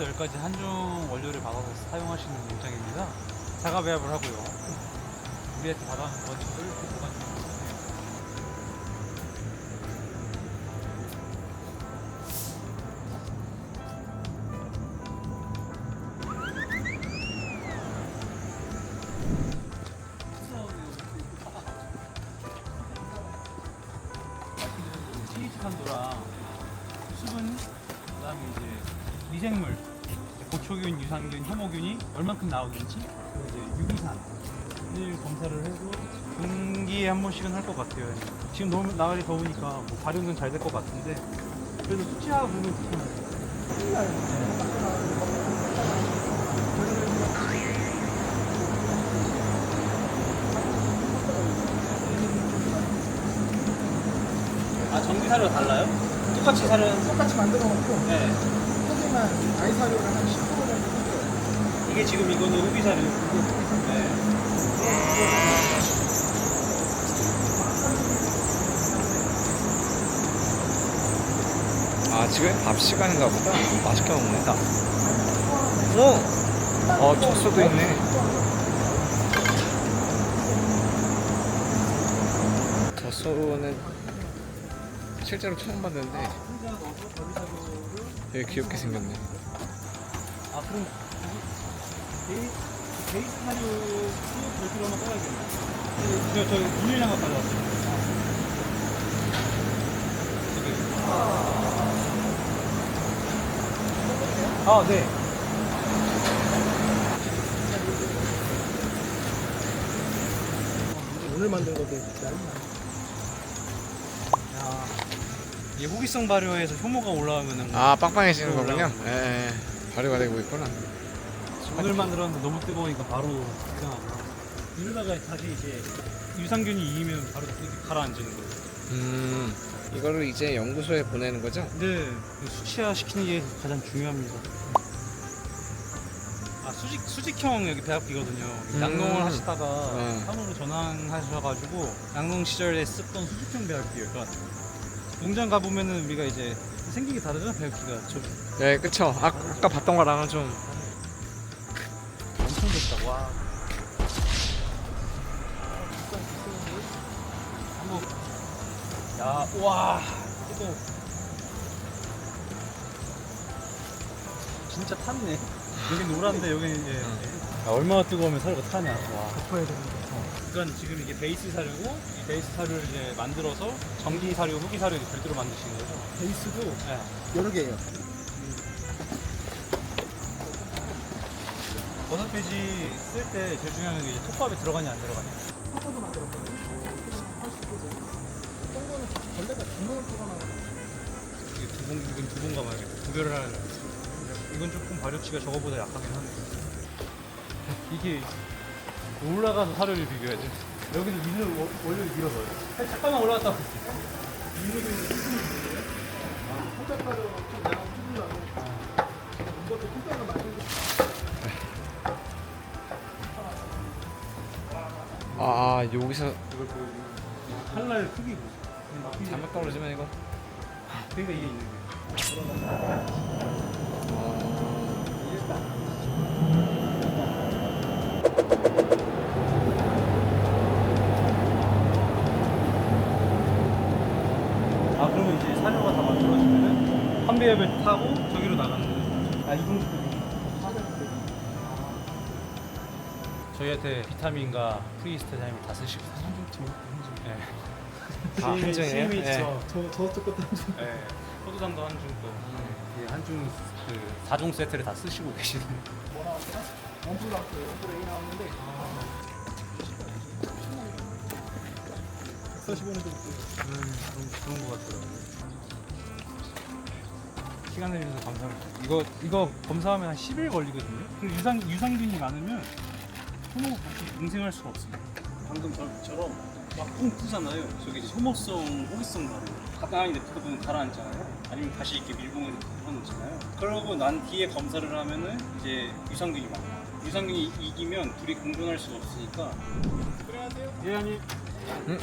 1부터 10까지 한중 원료를 받아서 사용하시는 입장입니다. 자가 배합을 하고요. 우리한테 받아가는 원칙을 보관 중입니다. 시리치칸도랑 수분, 그다음에 이제 미생물, 고초균, 유산균, 혐오균이 얼만큼 나오는지 그리고 이제 유기산을 검사를 해서 분기에 한 번씩은 할 것 같아요. 지금 너무 나날이 더우니까 뭐 발효는 잘 될 것 같은데 그래도 수치화 보면 좋잖아요. 아 전기 사료가 달라요? 똑같이 사료는 똑같이 만들어 놓고 네. 크기만 아이 사료를 한 10% 정도. 이게 지금 이거는 후기 사료. 네. 아 지금 밥 시간인가 보다 맛있게 먹네 다 오! 어 젖소도 있네 젖소는 실제로 처음 봤는데 되게 귀엽게 생겼네 아 그럼 베이, 베이스 사료 별도로 한번 떠야겠네. 저, 저 물량을 가져왔어요. 아, 네. 오늘 만든 건데 난리 야, 이 호기성 발효에서 효모가 올라오면은 아 빵빵해지는 거군요 올라오는. 예, 예 발효가 되고 있구나 오늘 만들었는데 너무 뜨거우니까 바로 이상하고 이러다가 다시 이제 유산균이 이기면 바로 이렇게 가라앉는 거예요. 음 이거를 이제 연구소에 보내는 거죠? 네, 수치화 시키는 게 가장 중요합니다. 아 수직 수직형 여기 배합기거든요. 음. 양농을 하시다가 네. 산으로 전환하셔가지고 양농 시절에 쓰던 수직형 배합기예요. 그러니까 농장 가 보면은 우리가 이제 게 다르잖아 배합기가. 저네 그쵸 아, 아까 봤던 거랑은 좀 엄청 좋다. 와. 한번. 야, 와. 이거. 진짜 탔네. 여기 노란데 여기 이제. 야, 얼마나 뜨거우면 사료가 타냐. 와. 덮어야 되는데 그러니까 지금 이게 베이스 사료고 이 베이스 사료를 이제 만들어서 전기 사료, 후기 사료 이렇게 별도로 만드시는 거죠. 베이스도 네. 여러 개예요. 버섯 돼지 쓸 때 제일 중요한 게 이제 톱밥에 들어가냐 안 들어가냐. 하나도 만들었거든요. 그냥 80%. 어떤 거는 벌레가 구멍을 뚫어놔요. 이게 두 번, 이건 두번 가봐야겠다. 구별을 하는. 이건 조금 발효치가 저거보다 약하긴 하네. 이게 올라가서 사료를 비교해야지. 여기도 밀을 워- 원료를 밀어서요. 잠깐만 올라갔다. 뚜껑을 만들고 아 여기서 칼날 크기. 잘못 떨어지면 이거 그러니까 이게 있는 거예요. 아 그러면 이제 사료가 다 만들어지면은 판배엽을 타고 저기로 나가는 거예요. 아 이건 저희한테 비타민과 프리스타자임을 다 쓰시고 네. 아, 한정이에요? CMH 네. 저, 저, 저쪽 것도 한정. 네. 포도당도 한중 또 네. 한중 그 4종 세트를 다 쓰시고 계시는 뭐라 하더라? 원플러스 원플 A 나왔는데 145는 좀 음, 좋은, 시간 내주셔서 감사합니다. 이거 이거 검사하면 한 10일 걸리거든요. 그리고 유산 유산균이 많으면 효모 같이 응생할 수가 없습니다. 방금 저처럼 막뿡 뜨잖아요. 저기 이제 효모성, 호기성 나요. 가만히 냅두다 보면 가라앉잖아요. 아니면 다시 이렇게 밀봉해서 풀어놓잖아요. 그러고 난 뒤에 검사를 하면은 이제 유산균이 많아요. 유산균이 이- 이기면 둘이 공존할 수가 없으니까. 그래야 돼요. 예, 아니. 음.